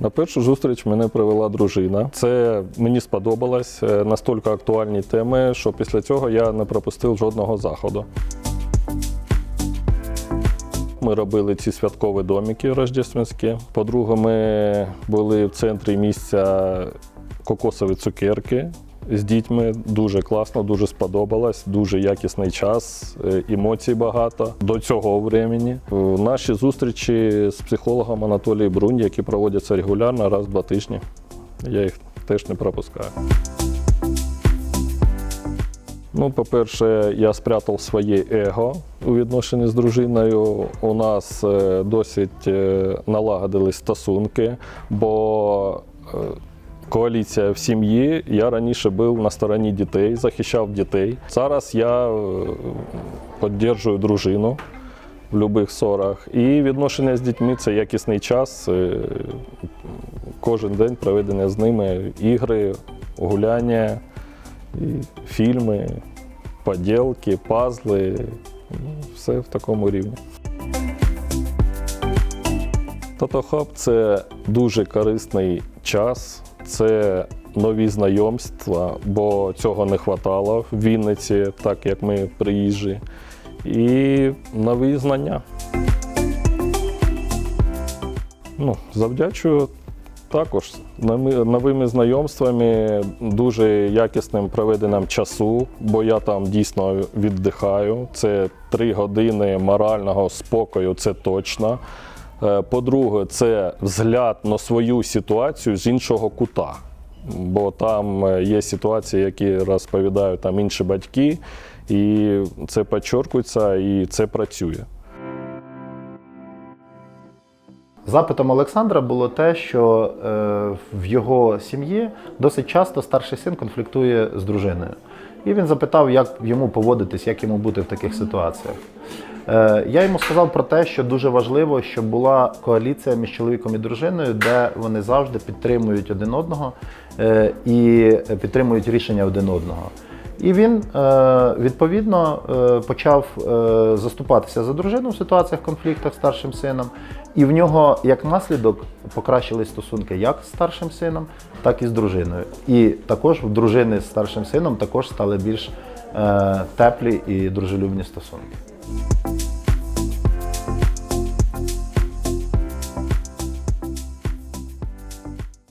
На першу зустріч мене привела дружина. Це мені сподобалось е, настільки актуальні теми, що після цього я не пропустив жодного заходу. Ми робили ці святкові домики рождественські. По-друге, ми були в центрі місця кокосові цукерки з дітьми. Дуже класно, дуже сподобалось, дуже якісний час, е, емоцій багато до цього времени. Е, Наші зустрічі з психологом Анатолієм Брунь, які проводяться регулярно раз в два тижні. Я їх теж не пропускаю. Ну, по-перше, я спрятав своє его у відношенні з дружиною. У нас е, досить налагодились стосунки, бо коаліція в сім'ї. Я раніше був на стороні дітей, захищав дітей. Зараз я е, підтримую дружину в будь-яких ссорах. І відношення з дітьми це якісний час. е, Кожен день проведення з ними ігри, гуляння фільми, поділки, пазли. Ну, все в такому рівні. Тотохаб це дуже корисний час, це нові знайомства, бо цього не вистачало в Вінниці, так як ми приїжджі, і нові знання. Ну, завдячую також новими знайомствами, дуже якісним проведенням часу, бо я там дійсно віддихаю. Це три години морального спокою, це точно. Е, По-друге, це взгляд на свою ситуацію з іншого кута. Бо там е, є ситуації, які розповідають там інші батьки, і це підчеркується, і це працює. Запитом Олександра було те, що е, в його сім'ї досить часто старший син конфліктує з дружиною. І він запитав, як йому поводитись, як йому бути в таких ситуаціях. Е, я йому сказав про те, що дуже важливо, щоб була коаліція між чоловіком і дружиною, де вони завжди підтримують один одного е, і підтримують рішення один одного. І він е, відповідно е, почав е, заступатися за дружину в ситуаціях конфліктах з старшим сином. І в нього як наслідок покращились стосунки як з старшим сином, так і з дружиною. І також в дружини з старшим сином також стали більш теплі і дружелюбні стосунки.